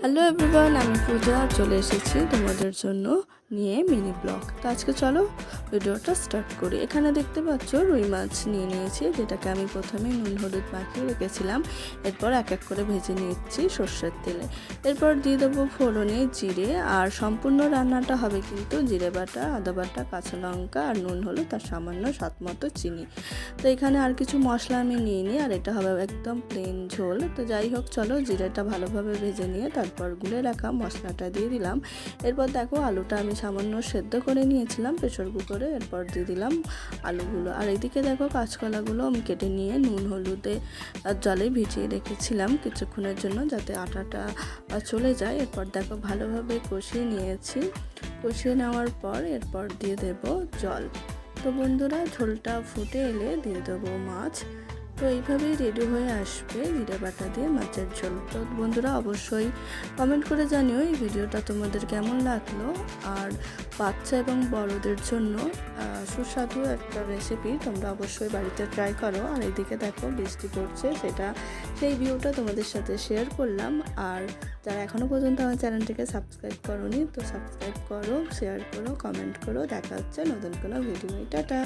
Hello everyone আমি পূজা চলে এসেছি তোমাদের জন্য নিয়ে মিনি ব্লগ। তো আজকে চলো ভিডিওটা স্টার্ট করি। এখানে দেখতে পাচ্ছ রুই মাছ নিয়ে নিয়েছি, যেটাকে আমি প্রথমে নুন, হলুদ মাখিয়ে রেখেছিলাম। এরপর এক এক করে ভেজে নিচ্ছি সর্ষের তেলে। এরপর দিয়ে দেবো ফোড়নে জিরে, আর সম্পূর্ণ রান্নাটা হবে কিন্তু জিরে বাটা, আদা বাটা, কাঁচা লঙ্কা, আর নুন, হলুদ তার সামান্য স্বাদ মতো চিনি। তো এখানে আর কিছু মশলা আমি নিয়ে নিই, আর এটা হবে একদম প্লেন ঝোল। তো যাই হোক, চলো জিরেটা ভালোভাবে ভেজে নিয়ে তারপর গুলে রাখা মশলাটা দিয়ে দিলাম। এরপর দেখো আলুটা আমি সামান্য সেদ্ধ করে নিয়েছিলাম, প্রেশার কুকারে। এরপর দিয়ে দিলাম আলুগুলো। আর এদিকে দেখো কাঁচকলাগুলো আমি কেটে নিয়ে নুন, হলুদে জলে ভিজিয়ে রেখেছিলাম কিছুক্ষণের জন্য যাতে আটাটা চলে যায়। এরপর দেখো ভালোভাবে কষিয়ে নিয়েছি। কষিয়ে নেওয়ার পর এরপর দিয়ে দেব জল। তো বন্ধুরা, ঝোলটা ফুটে এলে দিয়ে দেবো মাছ। তো এইভাবেই রেডি হয়ে আসবে জিরে বাটা দিয়ে মাছের ঝোল। তো বন্ধুরা অবশ্যই কমেন্ট করে জানিও এই ভিডিওটা তোমাদের কেমন লাগল। আর বাচ্চা এবং বড়দের জন্য সুস্বাদু একটা রেসিপি তোমরা অবশ্যই বাড়িতে ট্রাই করো। আর এইদিকে দেখো বৃষ্টি পড়ছে, সেটা সেই ভিউটা তোমাদের সাথে শেয়ার করলাম। আর যারা এখনও পর্যন্ত আমার চ্যানেলটিকে সাবস্ক্রাইব করোনি, তো সাবস্ক্রাইব করো শেয়ার করো কমেন্ট করো। দেখা হচ্ছে নতুন কোনো ভিডিও টাটা!